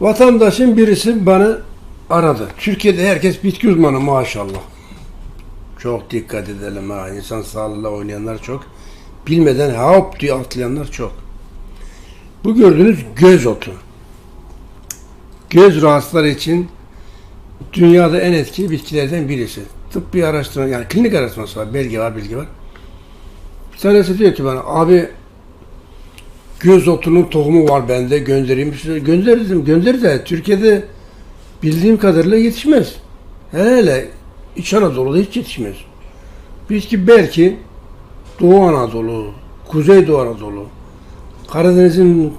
Vatandaşın birisi bana aradı. Türkiye'de herkes bitki uzmanı maşallah. Çok dikkat edelim ha. İnsan sağlığıyla oynayanlar çok. Bilmeden hop diye atlayanlar çok. Bu gördüğünüz göz otu. Göz rahatsızları için dünyada en etkili bitkilerden birisi. Tıbbi araştırma yani klinik araştırması var. Belge var, bilgi var. Bir tanesi diyor ki bana abi göz otunun tohumu var bende göndereyim. Gönder dedim. Gönder de Türkiye'de bildiğim kadarıyla yetişmez. Hele İç Anadolu'da hiç yetişmez. Bitki belki Doğu Anadolu, Kuzey Doğu Anadolu, Karadeniz'in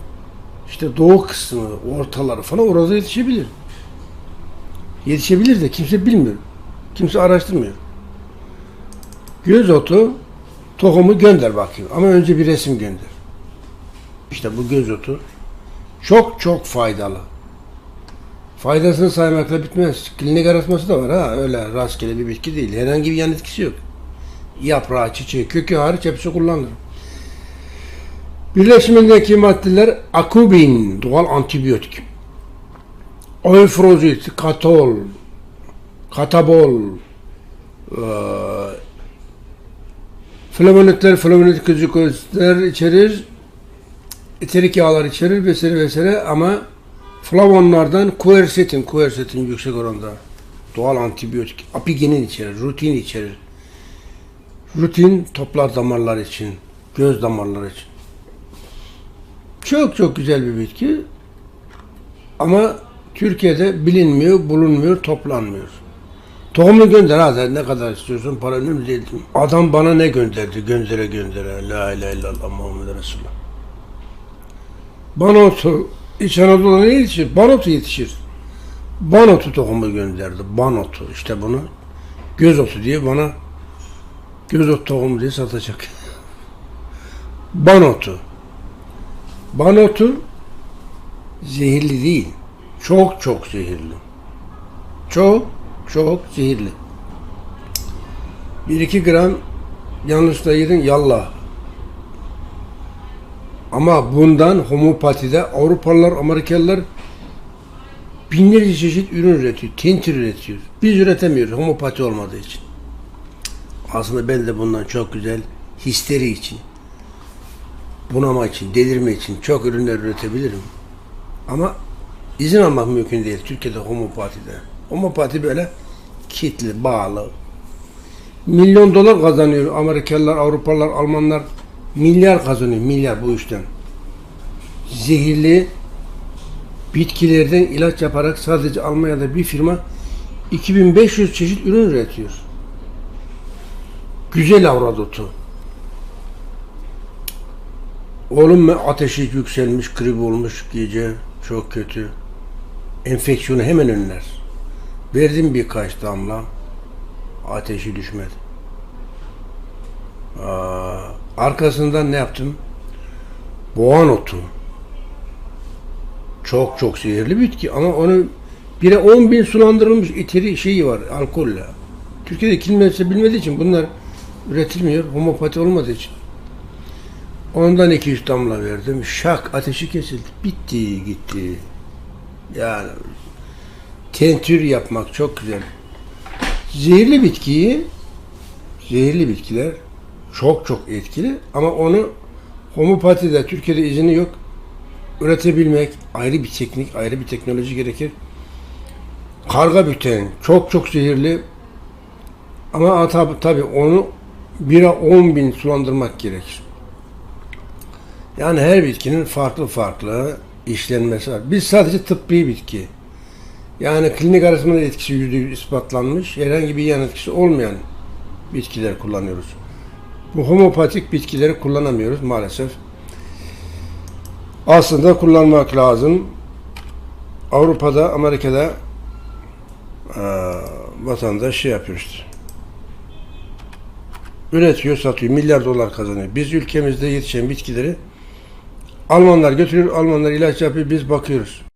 işte doğu kısmı, ortaları falan orada yetişebilir. Yetişebilir de kimse bilmiyor. Kimse araştırmıyor. Göz otu tohumu gönder bakayım. Ama önce bir resim gönder. İşte bu göz otu çok çok faydalı. Faydasını saymakla bitmez. Klinik araştırması da var ha. Öyle rastgele bir bitki değil. Herhangi bir yan etkisi yok. Yaprağı, çiçeği, kökü hariç hepsi kullanılır. Birleşimindeki maddeler akubin, doğal antibiyotik. Eufrozit, katol, katabol, eee, flavonoidler, flavonoid içerir, eterik yağlar içerir vesaire vesaire ama flavonlardan quercetin, quercetin yüksek oranda doğal antibiyotik, apigenin içerir, rutin içerir. Rutin toplar damarlar için, göz damarları için. Çok çok güzel bir bitki. Ama Türkiye'de bilinmiyor, bulunmuyor, toplanmıyor. Tohumu gönder ha ne kadar istiyorsun para önemli değil. Adam bana ne gönderdi göndere göndere. La ilahe illallah Muhammed Resulullah. Banotu İç Anadolu'da ne yetişir? Banotu yetişir. Banotu tohumu gönderdi. Banotu işte bunu göz otu diye bana göz otu tohumu diye satacak. Banotu. Banotu zehirli değil. Çok çok zehirli. Çok çok zehirli. 1-2 gram yanlışla yedin yallah. Ama bundan homopatide Avrupalılar, Amerikalılar binlerce çeşit ürün üretiyor. Tintir üretiyor. Biz üretemiyoruz homopati olmadığı için. Aslında ben de bundan çok güzel histeri için, bunama için, delirme için çok ürünler üretebilirim. Ama izin almak mümkün değil Türkiye'de homopatide. Homopati böyle kitli, bağlı. Milyon dolar kazanıyor Amerikalılar, Avrupalılar, Almanlar milyar kazanıyor, milyar bu işten. Zehirli bitkilerden ilaç yaparak sadece Almanya'da bir firma 2500 çeşit ürün üretiyor. Güzel avradotu. Oğlum ateşi yükselmiş, grip olmuş gece. Çok kötü. Enfeksiyonu hemen önler. Verdim birkaç damla. Ateşi düşmedi. Aa, arkasından ne yaptım? Boğan otu. Çok çok zehirli bitki ama onu bire 10 bin sulandırılmış iteri şeyi var alkolle. Türkiye'de kimse bilmediği için bunlar üretilmiyor. Homopati olmadığı için. Ondan 200 damla verdim. Şak ateşi kesildi. Bitti gitti. Yani tentür yapmak çok güzel. Zehirli bitkiyi zehirli bitkiler çok çok etkili ama onu homopatide Türkiye'de izni yok. Üretebilmek ayrı bir teknik, ayrı bir teknoloji gerekir. Karga büten çok çok zehirli ama tabi, tabi onu 1'e 10 bin sulandırmak gerekir. Yani her bitkinin farklı farklı işlenmesi var. Biz sadece tıbbi bitki. Yani klinik arasında etkisi yüzde yüz ispatlanmış, herhangi bir yan etkisi olmayan bitkiler kullanıyoruz. Bu homopatik bitkileri kullanamıyoruz maalesef. Aslında kullanmak lazım. Avrupa'da, Amerika'da eee vatandaş şey yapıyor işte. Üretiyor, satıyor. Milyar dolar kazanıyor. Biz ülkemizde yetişen bitkileri Almanlar götürüyor, Almanlar ilaç yapıyor, biz bakıyoruz.